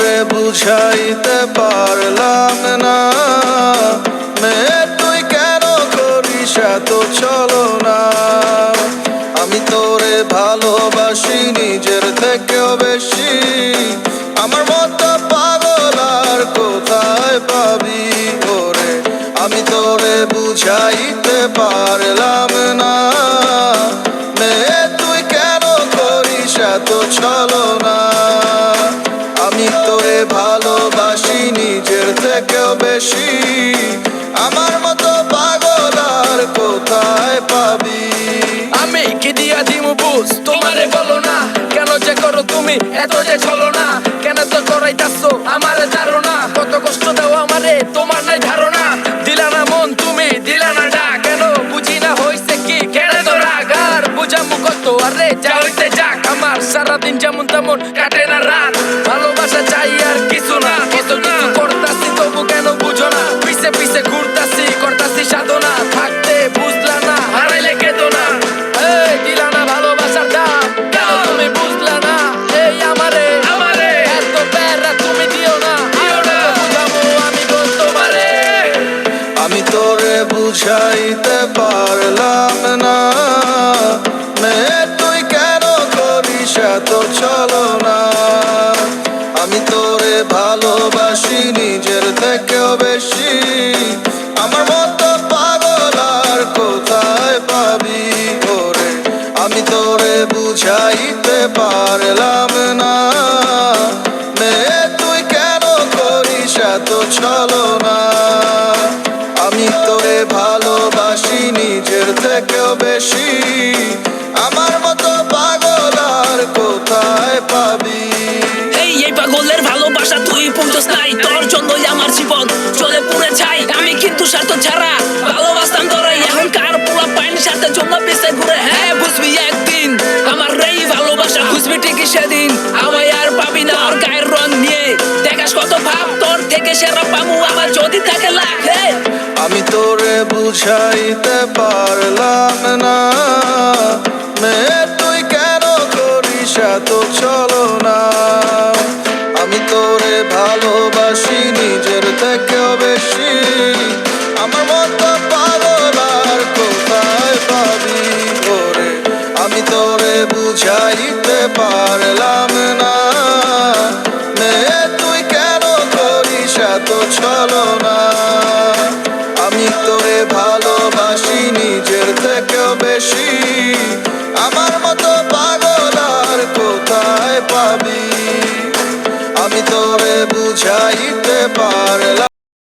তোরে বুঝাইতে পারলাম না। মেয়ে, তুই কেন করিস এত চলো না আমি তোরে ভালোবাসি, নিজের থেকেও বেশি। আমার মতো পাগল আর কোথায় পাবি ওরে? আমি তোরে বুঝাইতে পারলাম না। মেয়ে, তুই কেন করিস এত চলো না তোরে ভালোবাসি নিজের থেকেও বেশি। আমার মতো পাগল আর কোথায় পাবি? আমি কি দিয়া দিমু বুঝ? তোমারে বলো না। কেন যে করো তুমি এত যে চলো না। কেন তো করাইতাছো আমারে ধারণা কত কষ্ট দাও আমারে, তোমার নাই ধারণা। দিলা না মন তুমি, দিলা না ডাক। কেন বুঝি না হইছে কি? কেন তো রাগ। আর বুঝামু কত? আরে যা হইতে যাক। আমার সারাদিন যেমন তেমন কাটে না রাত পিছে ঘুরতাছি করতাছি সাধনা। থাকতে বুঝলা না হারাইলে কেতো না। এই দিলা না ভালোবাসার দাম। কেন তুমি বুঝলা না? এই আমারে। আমারে। এত প্যারা তুমি দিও না। বুঝাবো আমি বল তোমারে। আমি তোরে বুঝাইতে পারলাম না। তুই কেন করিস এত চলো না আমি তোরে ভালোবাসি নিজের থেকেও বেশি। পারলাম না। মেয়ে তুই কেন করিস এত চলো না আমি তোরে ভালোবাসি, নিজের থেকেও বেশি। তোর আমি তোরে বুঝাইতে পারলাম না। মেয়ে, তুই কেন করিস এত চলো না আমি তোরে ভালোবাসি নিজের থেকেও বেশি। আমার মতো পাগল আর কোথায় পাবি? ওরে, আমি তোরে বুঝাইতে পারলাম না। পাবি। আমি তোরে বুঝাইতে পারলাম